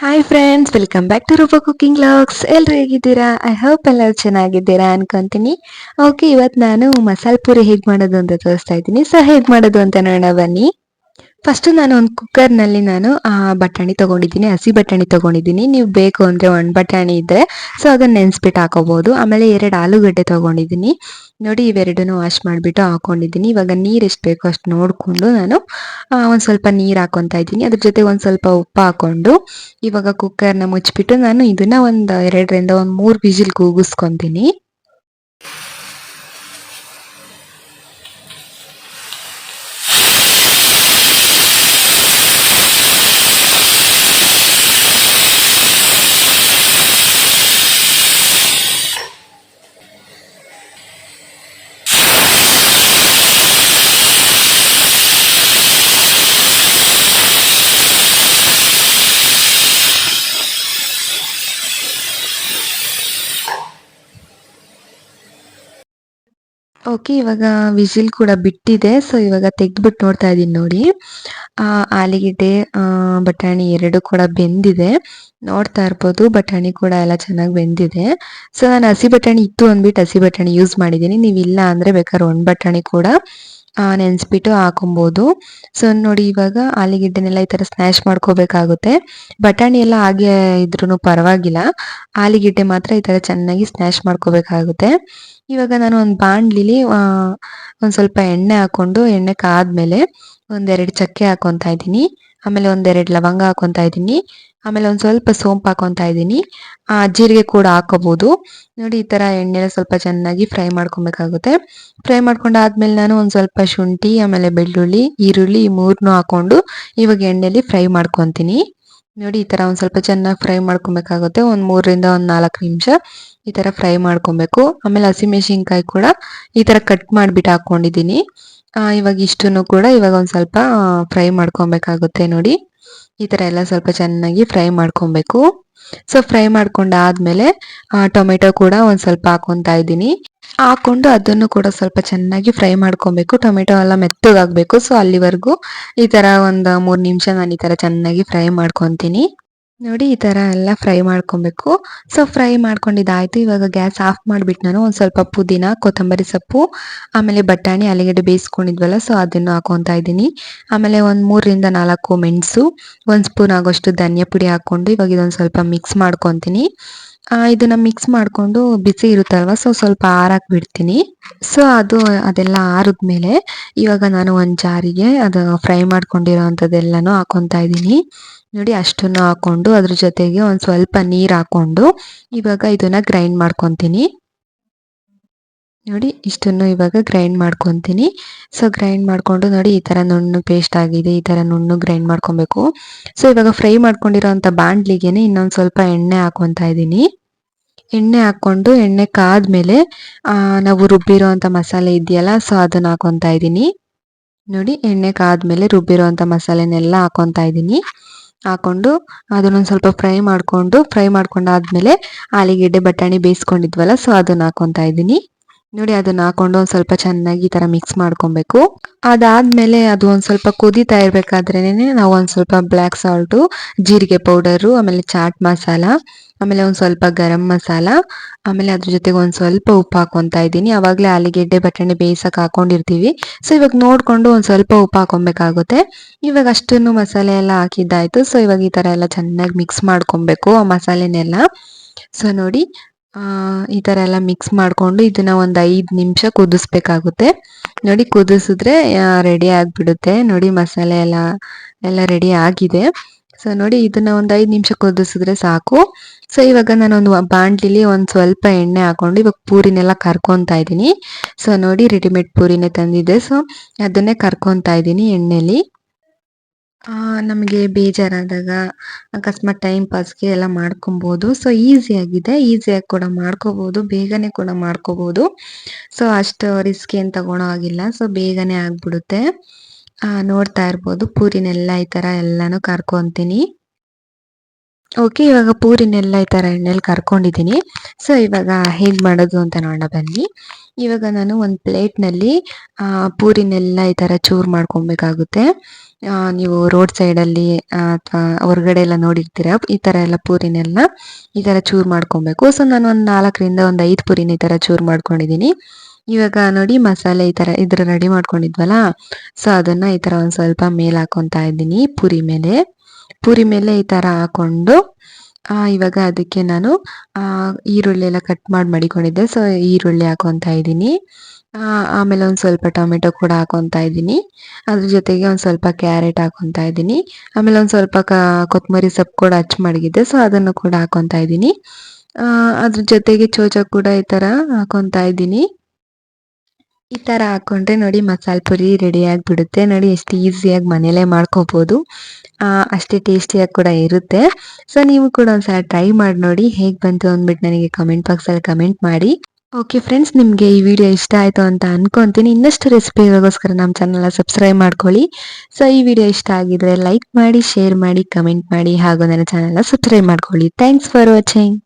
Hi friends welcome back to Roopa cooking logs ಎಲ್ಲರೂ ಹೇಗಿದ್ದೀರಾ? I hope ಎಲ್ಲರೂ ಚೆನ್ನಾಗಿದ್ದೀರಾ ಅನ್ಕೊಂತೀನಿ. ಓಕೆ ಇವತ್ತು ನಾನು ಮಸಾಲೆ ಪೂರಿ ಹೇಗೆ ಮಾಡೋದು ಅಂತ ತೋರಿಸ್ತಾ ಇದ್ದೀನಿ. ಸೊ ಹೇಗೆ ಮಾಡೋದು ಅಂತ ನೋಡೋಣ ಬನ್ನಿ. ಫಸ್ಟ್ ನಾನು ಒಂದು ಕುಕ್ಕರ್ನಲ್ಲಿ ನಾನು ಬಟಾಣಿ ತೊಗೊಂಡಿದ್ದೀನಿ, ಹಸಿ ಬಟಾಣಿ ತೊಗೊಂಡಿದ್ದೀನಿ. ನೀವು ಬೇಕು ಅಂದರೆ ಒಣ ಬಟಾಣಿ ಇದ್ದರೆ ಸೊ ಅದನ್ನು ನೆನೆಸ್ಬಿಟ್ಟು ಹಾಕೋಬೋದು. ಆಮೇಲೆ ಎರಡು ಆಲೂಗಡ್ಡೆ ತಗೊಂಡಿದ್ದೀನಿ. ನೋಡಿ ಇವೆರಡೂ ವಾಶ್ ಮಾಡಿಬಿಟ್ಟು ಹಾಕೊಂಡಿದ್ದೀನಿ. ಇವಾಗ ನೀರು ಎಷ್ಟು ಬೇಕೋ ಅಷ್ಟು ನೋಡಿಕೊಂಡು ನಾನು ಒಂದು ಸ್ವಲ್ಪ ನೀರು ಹಾಕೊತಾ ಇದ್ದೀನಿ. ಅದ್ರ ಜೊತೆ ಒಂದು ಸ್ವಲ್ಪ ಉಪ್ಪು ಹಾಕೊಂಡು, ಇವಾಗ ಕುಕ್ಕರ್ನ ಮುಚ್ಚಿಬಿಟ್ಟು ನಾನು ಇದನ್ನು ಒಂದು ಎರಡರಿಂದ ಒಂದು ಮೂರು ವಿಜಿಲ್ ಕೂಗಿಸ್ಕೊತೀನಿ. ಓಕೆ ಇವಾಗ ವಿಜಿಲ್ ಕೂಡ ಬಿಟ್ಟಿದೆ. ಸೊ ಇವಾಗ ತೆಗೆದ್ಬಿಟ್ಟು ನೋಡ್ತಾ ಇದ್ದೀನಿ ನೋಡಿ. ಆಲೂಗೆಡ್ಡೆ ಬಟಾಣಿ ಎರಡು ಕೂಡ ಬೆಂದಿದೆ. ನೋಡ್ತಾ ಇರ್ಬೋದು, ಬಟಾಣಿ ಕೂಡ ಎಲ್ಲ ಚೆನ್ನಾಗಿ ಬೆಂದಿದೆ. ಸೊ ನಾನು ಹಸಿ ಬಟಾಣಿ ಇತ್ತು ಅಂದ್ಬಿಟ್ಟು ಹಸಿ ಬಟಾಣಿ ಯೂಸ್ ಮಾಡಿದ್ದೀನಿ. ನೀವು ಇಲ್ಲ ಅಂದರೆ ಬೇಕಾದ್ರೆ ಒಣ ಬಟಾಣಿ ಕೂಡ ನೆನೆಸ್ಬಿಟ್ಟು ಹಾಕೊಬೋದು ಸೊ ನೋಡಿ ಇವಾಗ ಆಲಿಗಡ್ಡೆನೆಲ್ಲ ಈ ಥರ ಸ್ನ್ಯಾಶ್ ಮಾಡ್ಕೋಬೇಕಾಗುತ್ತೆ. ಬಟಾಣಿ ಎಲ್ಲ ಹಾಗೆ ಇದ್ರೂ ಪರವಾಗಿಲ್ಲ. ಆಲೂಗೆಡ್ಡೆ ಮಾತ್ರ ಈ ಥರ ಚೆನ್ನಾಗಿ ಸ್ನ್ಯಾಶ್ ಮಾಡ್ಕೋಬೇಕಾಗುತ್ತೆ. ಇವಾಗ ನಾನು ಒಂದು ಬಾಣಲಿಲಿ ಒಂದು ಸ್ವಲ್ಪ ಎಣ್ಣೆ ಹಾಕೊಂಡು ಎಣ್ಣೆ ಕಾದ್ಮೇಲೆ ಒಂದೆರಡು ಚಕ್ಕೆ ಹಾಕೊತಾ ಇದ್ದೀನಿ. ಆಮೇಲೆ ಒಂದೆರಡು ಲವಂಗ ಹಾಕೊತಾ ಇದ್ದೀನಿ. ಆಮೇಲೆ ಒಂದು ಸ್ವಲ್ಪ ಸೋಂಪು ಹಾಕೊತಾ ಇದ್ದೀನಿ. ಜೀರಿಗೆ ಕೂಡ ಹಾಕೋಬಹುದು. ನೋಡಿ ಈ ತರ ಎಣ್ಣೆಲ್ಲ ಸ್ವಲ್ಪ ಚೆನ್ನಾಗಿ ಫ್ರೈ ಮಾಡ್ಕೊಬೇಕಾಗುತ್ತೆ. ಫ್ರೈ ಮಾಡ್ಕೊಂಡಾದ್ಮೇಲೆ ನಾನು ಒಂದು ಸ್ವಲ್ಪ ಶುಂಠಿ ಆಮೇಲೆ ಬೆಳ್ಳುಳ್ಳಿ ಈರುಳ್ಳಿ ಈ ಮೂರನ್ನೂ ಹಾಕೊಂಡು ಇವಾಗ ಎಣ್ಣೆಲಿ ಫ್ರೈ ಮಾಡ್ಕೊತೀನಿ. ನೋಡಿ ಈ ತರ ಒಂದ್ ಸ್ವಲ್ಪ ಚೆನ್ನಾಗಿ ಫ್ರೈ ಮಾಡ್ಕೊಬೇಕಾಗುತ್ತೆ. ಒಂದ್ ಮೂರರಿಂದ ಒಂದ್ ನಾಲ್ಕು ನಿಮಿಷ ಈ ತರ ಫ್ರೈ ಮಾಡ್ಕೊಬೇಕು. ಆಮೇಲೆ ಹಸಿಮೆಣಸಿನ್ಕಾಯಿ ಕೂಡ ಈ ತರ ಕಟ್ ಮಾಡ್ಬಿಟ್ಟು ಹಾಕೊಂಡಿದ್ದೀನಿ. ಆ, ಇವಾಗ ಇಷ್ಟನ್ನು ಕೂಡ ಇವಾಗ ಒಂದ್ ಸ್ವಲ್ಪ ಫ್ರೈ ಮಾಡ್ಕೊಬೇಕಾಗುತ್ತೆ ನೋಡಿ. ಈ ಥರ ಎಲ್ಲ ಸ್ವಲ್ಪ ಚೆನ್ನಾಗಿ ಫ್ರೈ ಮಾಡ್ಕೊಬೇಕು. ಸೊ ಫ್ರೈ ಮಾಡ್ಕೊಂಡಾದ್ಮೇಲೆ ಟೊಮೆಟೊ ಕೂಡ ಒಂದ್ ಸ್ವಲ್ಪ ಹಾಕೊಂತಾ ಇದ್ದೀನಿ. ಹಾಕೊಂಡು ಅದನ್ನು ಕೂಡ ಸ್ವಲ್ಪ ಚೆನ್ನಾಗಿ ಫ್ರೈ ಮಾಡ್ಕೊಬೇಕು. ಟೊಮೆಟೊ ಎಲ್ಲ ಮೆತ್ತಗಾಗ್ಬೇಕು. ಸೊ ಅಲ್ಲಿವರೆಗೂ ಈ ತರ ಒಂದ್ ಮೂರು ನಿಮಿಷ ನಾನು ಈ ತರ ಚೆನ್ನಾಗಿ ಫ್ರೈ ಮಾಡ್ಕೊಂತೀನಿ. ನೋಡಿ, ಈ ತರ ಎಲ್ಲ ಫ್ರೈ ಮಾಡ್ಕೊಬೇಕು. ಸೊ ಫ್ರೈ ಮಾಡ್ಕೊಂಡಿದ್ದಾಯ್ತು. ಇವಾಗ ಗ್ಯಾಸ್ ಆಫ್ ಮಾಡಿಬಿಟ್ಟು ನಾನು ಒಂದು ಸ್ವಲ್ಪ ಪುದೀನ, ಕೊತ್ತಂಬರಿ ಸೊಪ್ಪು, ಆಮೇಲೆ ಬಟಾಣಿ ಆಲೂಗಡ್ಡೆ ಬೇಯಿಸ್ಕೊಂಡಿದ್ವಲ್ಲ ಸೊ ಅದನ್ನು ಹಾಕೊಂತಾ ಇದ್ದೀನಿ. ಆಮೇಲೆ ಒಂದು ಮೂರರಿಂದ ನಾಲ್ಕು ಮೆಣಸು, ಒಂದು ಸ್ಪೂನ್ ಆಗೋಷ್ಟು ಧನಿಯಾ ಪುಡಿ ಹಾಕೊಂಡು ಇವಾಗ ಇದೊಂದು ಸ್ವಲ್ಪ ಮಿಕ್ಸ್ ಮಾಡ್ಕೊತೀನಿ. ಇದನ್ನ ಮಿಕ್ಸ್ ಮಾಡ್ಕೊಂಡು ಬಿಸಿ ಇರುತ್ತಲ್ವ? ಸೊ ಸ್ವಲ್ಪ ಆರಾಕ್ ಬಿಡ್ತೀನಿ. ಸೊ ಅದು, ಅದೆಲ್ಲ ಆರಿದ್ಮೇಲೆ ಇವಾಗ ನಾನು ಒಂದು ಜಾರಿಗೆ ಅದು ಫ್ರೈ ಮಾಡ್ಕೊಂಡಿರೋ ಅಂಥದ್ದೆಲ್ಲನೂ ಹಾಕೊಂತಾ ಇದ್ದೀನಿ. ನೋಡಿ, ಅಷ್ಟನ್ನು ಹಾಕೊಂಡು ಅದ್ರ ಜೊತೆಗೆ ಒಂದು ಸ್ವಲ್ಪ ನೀರು ಹಾಕೊಂಡು ಇವಾಗ ಇದನ್ನ ಗ್ರೈಂಡ್ ಮಾಡ್ಕೊತೀನಿ. ನೋಡಿ, ಇಷ್ಟನ್ನು ಇವಾಗ ಗ್ರೈಂಡ್ ಮಾಡ್ಕೊತೀನಿ. ಸೊ ಗ್ರೈಂಡ್ ಮಾಡಿಕೊಂಡು ನೋಡಿ, ಈ ಥರ ನುಣ್ಣು ಪೇಸ್ಟ್ ಆಗಿದೆ, ಈ ಥರ ನುಣ್ಣು ಗ್ರೈಂಡ್ ಮಾಡ್ಕೊಬೇಕು. ಸೊ ಇವಾಗ ಫ್ರೈ ಮಾಡ್ಕೊಂಡಿರೋಂಥ ಬಾಂಡ್ಲಿಗೆನೆ ಇನ್ನೊಂದು ಸ್ವಲ್ಪ ಎಣ್ಣೆ ಹಾಕೊತ ಇದ್ದೀನಿ. ಎಣ್ಣೆ ಹಾಕ್ಕೊಂಡು, ಎಣ್ಣೆ ಕಾದ್ಮೇಲೆ ನಾವು ರುಬ್ಬಿರೋ ಅಂಥ ಮಸಾಲೆ ಇದೆಯಲ್ಲ ಸೊ ಅದನ್ನ ಹಾಕೊತ ಇದ್ದೀನಿ. ನೋಡಿ, ಎಣ್ಣೆ ಕಾದ್ಮೇಲೆ ರುಬ್ಬಿರೋಂಥ ಮಸಾಲೆನೆಲ್ಲ ಹಾಕೊತ ಇದ್ದೀನಿ. ಹಾಕೊಂಡು ಅದನ್ನೊಂದು ಸ್ವಲ್ಪ ಫ್ರೈ ಮಾಡಿಕೊಂಡು ಫ್ರೈ ಮಾಡ್ಕೊಂಡಾದ್ಮೇಲೆ ಆಲಿಗೆಡ್ಡೆ, ಬಟಾಣಿ ಬೇಯಿಸ್ಕೊಂಡಿದ್ವಲ್ಲ ಸೊ ಅದನ್ನ ಹಾಕೊತಾ ಇದ್ದೀನಿ. ನೋಡಿ ಅದನ್ನ ಹಾಕೊಂಡು ಒಂದ್ ಸ್ವಲ್ಪ ಚೆನ್ನಾಗಿ ಈ ತರ ಮಿಕ್ಸ್ ಮಾಡ್ಕೊಬೇಕು. ಅದಾದ್ಮೇಲೆ ಅದು ಒಂದ್ ಸ್ವಲ್ಪ ಕುದಿತಾ ಇರ್ಬೇಕಾದ್ರೇನೆ ನಾವು ಒಂದ್ ಸ್ವಲ್ಪ ಬ್ಲ್ಯಾಕ್ ಸಾಲ್ಟು ಜೀರಿಗೆ ಪೌಡರು ಆಮೇಲೆ ಚಾಟ್ ಮಸಾಲ ಆಮೇಲೆ ಒಂದ್ ಸ್ವಲ್ಪ ಗರಂ ಮಸಾಲ ಆಮೇಲೆ ಅದ್ರ ಜೊತೆಗೆ ಒಂದ್ ಸ್ವಲ್ಪ ಉಪ್ಪು ಹಾಕೊಂತ ಇದ್ದೀನಿ. ಅವಾಗ್ಲೇ ಆಲೂಗೆಡ್ಡೆ, ಬಟಾಣಿ ಬೇಯಿಸಕ್ ಹಾಕೊಂಡಿರ್ತೀವಿ. ಸೊ ಇವಾಗ ನೋಡ್ಕೊಂಡು ಒಂದ್ ಸ್ವಲ್ಪ ಉಪ್ಪು ಹಾಕೊಬೇಕಾಗುತ್ತೆ. ಇವಾಗ ಅಷ್ಟನ್ನು ಮಸಾಲೆ ಎಲ್ಲ ಹಾಕಿದ್ದಾಯ್ತು. ಸೊ ಇವಾಗ ಈ ತರ ಎಲ್ಲ ಚೆನ್ನಾಗಿ ಮಿಕ್ಸ್ ಮಾಡ್ಕೊಬೇಕು ಆ ಮಸಾಲೆನೆಲ್ಲ. ಸೊ ನೋಡಿ ಈ ಥರ ಎಲ್ಲ ಮಿಕ್ಸ್ ಮಾಡಿಕೊಂಡು ಇದನ್ನ ಒಂದು ಐದು ನಿಮಿಷ ಕುದಿಸ್ಬೇಕಾಗುತ್ತೆ. ನೋಡಿ ಕುದಿಸಿದ್ರೆ ರೆಡಿ ಆಗಿಬಿಡುತ್ತೆ. ನೋಡಿ ಮಸಾಲೆ ಎಲ್ಲ ಎಲ್ಲ ರೆಡಿ ಆಗಿದೆ. ಸೊ ನೋಡಿ ಇದನ್ನ ಒಂದು ಐದು ನಿಮಿಷ ಕುದಿಸಿದ್ರೆ ಸಾಕು. ಸೊ ಇವಾಗ ನಾನೊಂದು ಬಾಂಡ್ಲಿಲಿ ಒಂದು ಸ್ವಲ್ಪ ಎಣ್ಣೆ ಹಾಕೊಂಡು ಇವಾಗ ಪೂರಿನೆಲ್ಲ ಕರ್ಕೊತಾ ಇದ್ದೀನಿ. ಸೊ ನೋಡಿ ರೆಡಿಮೇಡ್ ಪೂರಿನೇ ತಂದಿದ್ದೆ. ಸೊ ಅದನ್ನೇ ಕರ್ಕೊತಾ ಇದ್ದೀನಿ ಎಣ್ಣೆಲಿ. ನಮಗೆ ಬೇಜಾರಾದಾಗ ಅಕಸ್ಮಾತ್ ಟೈಮ್ ಪಾಸ್ಗೆ ಎಲ್ಲ ಮಾಡ್ಕೊಬೋದು. ಸೊ ಈಸಿಯಾಗಿದೆ ಆಗಿದೆ. ಈಸಿಯಾಗಿ ಕೂಡ ಮಾಡ್ಕೋಬೋದು. ಬೇಗನೆ ಕೂಡ ಮಾಡ್ಕೋಬೋದು. ಸೊ ಅಷ್ಟು ರಿಸ್ಕ್ ಏನು ತಗೊಳೋ ಆಗಿಲ್ಲ ಸೊ ಬೇಗನೆ ಆಗ್ಬಿಡುತ್ತೆ. ನೋಡ್ತಾ ಇರ್ಬೋದು. ಪೂರಿನೆಲ್ಲ ಈ ತರ ಎಲ್ಲಾನು ಕರ್ಕೊಂತೀನಿ. ಓಕೆ ಇವಾಗ ಪೂರಿನೆಲ್ಲ ಈ ಥರ ಎಣ್ಣೆಲಿ ಕರ್ಕೊಂಡಿದ್ದೀನಿ ಸೊ ಇವಾಗ ಹೇಗೆ ಮಾಡೋದು ಅಂತ ನೋಡೋಣ ಬನ್ನಿ. ಇವಾಗ ನಾನು ಒಂದು ಪ್ಲೇಟ್ನಲ್ಲಿ ಪೂರಿನೆಲ್ಲ ಈ ಥರ ಚೂರು ಮಾಡ್ಕೊಬೇಕಾಗುತ್ತೆ. ನೀವು ರೋಡ್ ಸೈಡಲ್ಲಿ ಅಥವಾ ಹೊರಗಡೆ ಎಲ್ಲ ನೋಡಿರ್ತೀರ, ಈ ಥರ ಎಲ್ಲ ಪೂರಿನೆಲ್ಲ ಈ ಥರ ಚೂರು ಮಾಡ್ಕೊಬೇಕು. ಸೊ ನಾನು ಒಂದು ನಾಲ್ಕರಿಂದ ಒಂದು ಐದು ಪೂರಿನ ಈ ಥರ ಚೂರು ಮಾಡ್ಕೊಂಡಿದ್ದೀನಿ ಇವಾಗ ನೋಡಿ, ಮಸಾಲೆ ಈ ಥರ ಇದ್ರ ರೆಡಿ ಮಾಡ್ಕೊಂಡಿದ್ವಲ್ಲ ಸೊ ಅದನ್ನು ಈ ಥರ ಒಂದು ಸ್ವಲ್ಪ ಮೇಲೆ ಹಾಕೊತಾ ಇದ್ದೀನಿ ಪೂರಿ ಮೇಲೆ. ಪೂರಿ ಮೇಲೆ ಈ ಥರ ಹಾಕೊಂಡು ಇವಾಗ ಅದಕ್ಕೆ ನಾನು ಈರುಳ್ಳಿ ಎಲ್ಲ ಕಟ್ ಮಾಡಿ ಮಡಿಕೊಂಡಿದ್ದೆ. ಸೊ ಈರುಳ್ಳಿ ಹಾಕೊತಾ ಇದ್ದೀನಿ. ಆಮೇಲೆ ಒಂದು ಸ್ವಲ್ಪ ಟೊಮೆಟೊ ಕೂಡ ಹಾಕೊತಾ ಇದ್ದೀನಿ. ಅದ್ರ ಜೊತೆಗೆ ಒಂದು ಸ್ವಲ್ಪ ಕ್ಯಾರೆಟ್ ಹಾಕೊತಾ ಇದ್ದೀನಿ. ಆಮೇಲೆ ಒಂದು ಸ್ವಲ್ಪ ಕೊತ್ತಂಬರಿ ಸೊಪ್ಪು ಕೂಡ ಹಚ್ ಮಾಡಿದ್ದೆ ಸೊ ಅದನ್ನು ಕೂಡ ಹಾಕೊತಾ ಇದ್ದೀನಿ. ಅದ್ರ ಜೊತೆಗೆ ಚೋಚ ಕೂಡ ಈ ಥರ ಹಾಕೊತಾ ಇದ್ದೀನಿ. ಈ ಥರ ಹಾಕೊಂಡ್ರೆ ನೋಡಿ ಮಸಾಲೆ ಪುರಿ ರೆಡಿ ಆಗಿಬಿಡುತ್ತೆ. ನೋಡಿ ಎಷ್ಟು ಈಸಿಯಾಗಿ ಮನೇಲೇ ಮಾಡ್ಕೋಬೋದು. ಅಷ್ಟೇ ಟೇಸ್ಟಿಯಾಗಿ ಕೂಡ ಇರುತ್ತೆ. ಸೊ ನೀವು ಕೂಡ ಒಂದ್ಸಲ ಟ್ರೈ ಮಾಡಿ ನೋಡಿ. ಹೇಗೆ ಬಂತು ಅಂದ್ಬಿಟ್ಟು ನನಗೆ ಕಮೆಂಟ್ ಬಾಕ್ಸಲ್ಲಿ ಕಮೆಂಟ್ ಮಾಡಿ. ಓಕೆ ಫ್ರೆಂಡ್ಸ್ ನಿಮಗೆ ಈ ವಿಡಿಯೋ ಇಷ್ಟ ಆಯಿತು ಅಂತ ಅನ್ಕೊಂತೀನಿ. ಇನ್ನಷ್ಟು ರೆಸಿಪಿಗಳಿಗೋಸ್ಕರ ನಮ್ಮ ಚಾನಲ್ನ ಸಬ್ಸ್ಕ್ರೈಬ್ ಮಾಡ್ಕೊಳ್ಳಿ. ಸೊ ಈ ವಿಡಿಯೋ ಇಷ್ಟ ಆಗಿದ್ರೆ ಲೈಕ್ ಮಾಡಿ ಶೇರ್ ಮಾಡಿ ಕಮೆಂಟ್ ಮಾಡಿ ಹಾಗೂ ನನ್ನ ಚಾನಲ್ನ ಸಬ್ಸ್ಕ್ರೈಬ್ ಮಾಡ್ಕೊಳ್ಳಿ. Thanks for watching